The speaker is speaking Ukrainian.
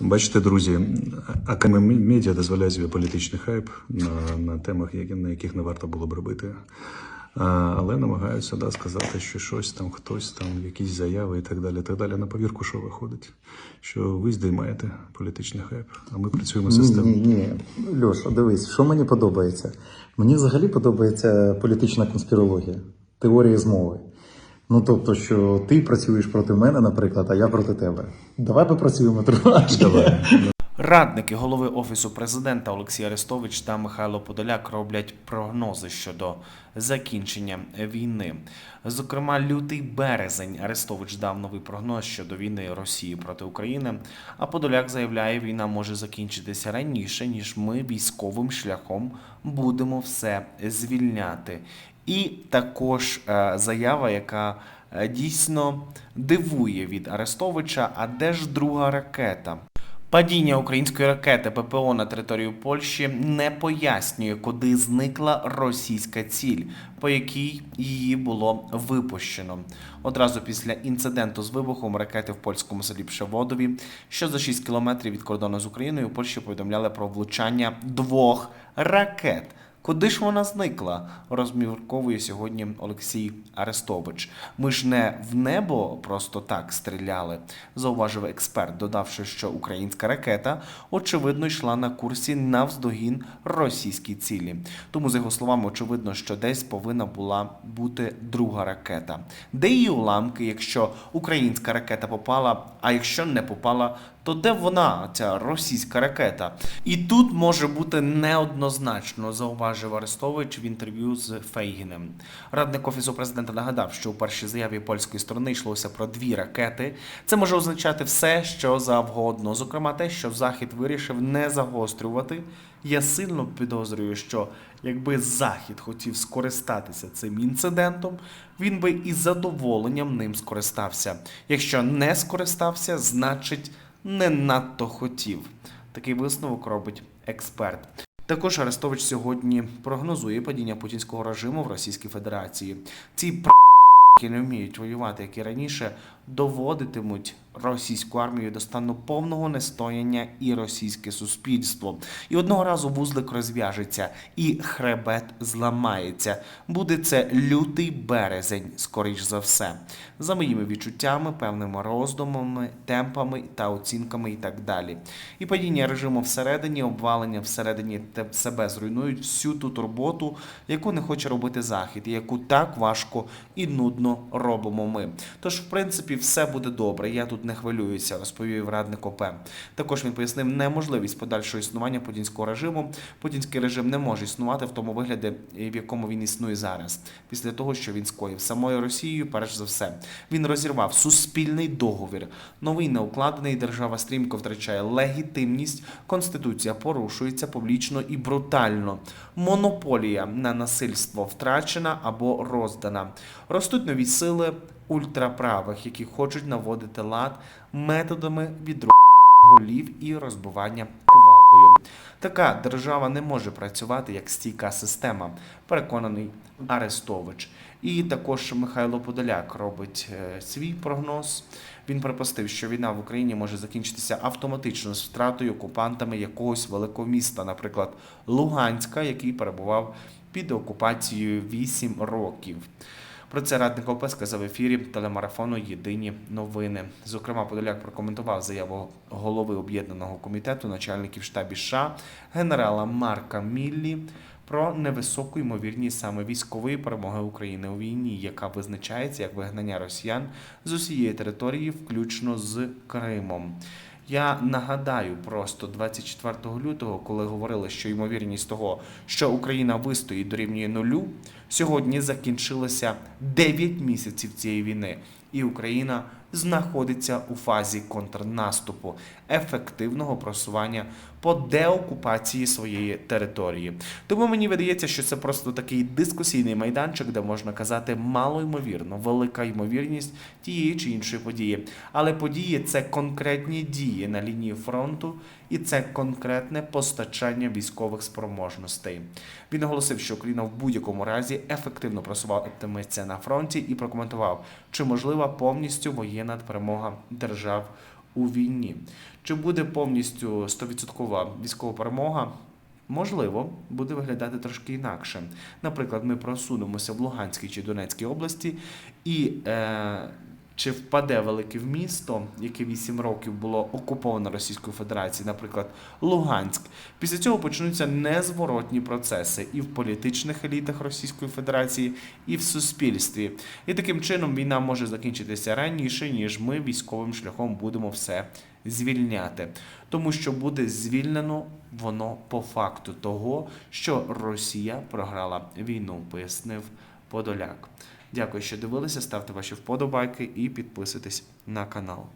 Бачите, друзі, окремі медіа дозволяють собі політичний хайп на, на темах, які, на яких не варто було б робити. А, але намагаються да, сказати, що щось там, хтось там, якісь заяви і так далі. так далі. На повірку, що виходить? Що ви здіймаєте політичний хайп, а ми працюємо Ні, системно. ні, ні. Льош, дивись, що мені подобається? Мені взагалі подобається політична конспірологія, теорія змови. Ну тобто, що ти працюєш проти мене, наприклад, а я проти тебе. Давай попрацюємо трошки. Давай. Радники голови офісу президента Олексій Арестович та Михайло Подоляк роблять прогнози щодо закінчення війни. Зокрема, лютий березень Арестович дав новий прогноз щодо війни Росії проти України. А Подоляк заявляє, війна може закінчитися раніше, ніж ми військовим шляхом будемо все звільняти. І також е, заява, яка е, дійсно дивує від Арестовича. А де ж друга ракета? Падіння української ракети ППО на територію Польщі не пояснює, куди зникла російська ціль, по якій її було випущено. Одразу після інциденту з вибухом ракети в польському селі Пшеводові, що за 6 кілометрів від кордону з Україною, у Польщі повідомляли про влучання двох ракет. Куди ж вона зникла? Розмірковує сьогодні Олексій Арестович. Ми ж не в небо просто так стріляли, зауважив експерт, додавши, що українська ракета очевидно йшла на курсі навздогін російській цілі. Тому, за його словами, очевидно, що десь повинна була бути друга ракета. Де її уламки, якщо українська ракета попала, а якщо не попала, то де вона, ця російська ракета? І тут може бути неоднозначно, зауважив Арестович в інтерв'ю з Фейгінем. Радник офісу президента нагадав, що у першій заяві польської сторони йшлося про дві ракети. Це може означати все, що завгодно. Зокрема, те, що Захід вирішив не загострювати. Я сильно підозрюю, що якби Захід хотів скористатися цим інцидентом, він би із задоволенням ним скористався. Якщо не скористався, значить не надто хотів. Такий висновок робить експерт. Також Арестович сьогодні прогнозує падіння путінського режиму в Російській Федерації. Ці які не вміють воювати, як і раніше, доводитимуть російську армію до стану повного нестояння і російське суспільство. І одного разу вузлик розв'яжеться, і хребет зламається. Буде це лютий березень, скоріш за все, за моїми відчуттями, певними роздумами, темпами та оцінками і так далі. І падіння режиму всередині, обвалення всередині себе зруйнують всю ту турботу, яку не хоче робити захід, і яку так важко і нудно робимо ми. Тож, в принципі, все буде добре. Я тут не хвилююся, розповів радник ОП. Також він пояснив неможливість подальшого існування путінського режиму. Путінський режим не може існувати в тому вигляді, в якому він існує зараз, після того, що він скоїв самою Росією, перш за все. Він розірвав суспільний договір. Новий неукладений держава стрімко втрачає легітимність. Конституція порушується публічно і брутально. Монополія на насильство втрачена або роздана. Ростуть нові сили ультраправих, які хочуть наводити лад методами відру голів і розбивання кувалдою. Така держава не може працювати як стійка система, переконаний Арестович. І також Михайло Подоляк робить е, свій прогноз. Він припустив, що війна в Україні може закінчитися автоматично з втратою окупантами якогось великого міста, наприклад, Луганська, який перебував під окупацією 8 років. Про це радник ОП сказав в ефірі телемарафону Єдині новини. Зокрема, Подоляк прокоментував заяву голови об'єднаного комітету начальників штабів США генерала Марка Міллі про невисоку ймовірність саме військової перемоги України у війні, яка визначається як вигнання росіян з усієї території, включно з Кримом. Я нагадаю просто 24 лютого, коли говорили, що ймовірність того, що Україна вистоїть дорівнює нулю, сьогодні закінчилося 9 місяців цієї війни, і Україна знаходиться у фазі контрнаступу, ефективного просування по деокупації своєї території. Тому мені видається, що це просто такий дискусійний майданчик, де можна казати мало ймовірно, велика ймовірність тієї чи іншої події. Але події це конкретні дії на лінії фронту, і це конкретне постачання військових спроможностей. Він оголосив, що Україна в будь-якому разі ефективно просуватиметься на фронті і прокоментував, чи можлива повністю воєнна перемога держав у війні. Чи буде повністю 100% військова перемога? Можливо, буде виглядати трошки інакше. Наприклад, ми просунемося в Луганській чи Донецькій області, і е, чи впаде велике місто, яке 8 років було окуповано Російською Федерацією, наприклад, Луганськ. Після цього почнуться незворотні процеси і в політичних елітах Російської Федерації, і в суспільстві. І таким чином війна може закінчитися раніше, ніж ми військовим шляхом будемо все звільняти. Тому що буде звільнено воно по факту того, що Росія програла війну, пояснив Подоляк. Дякую, що дивилися. Ставте ваші вподобайки і підписуйтесь на канал.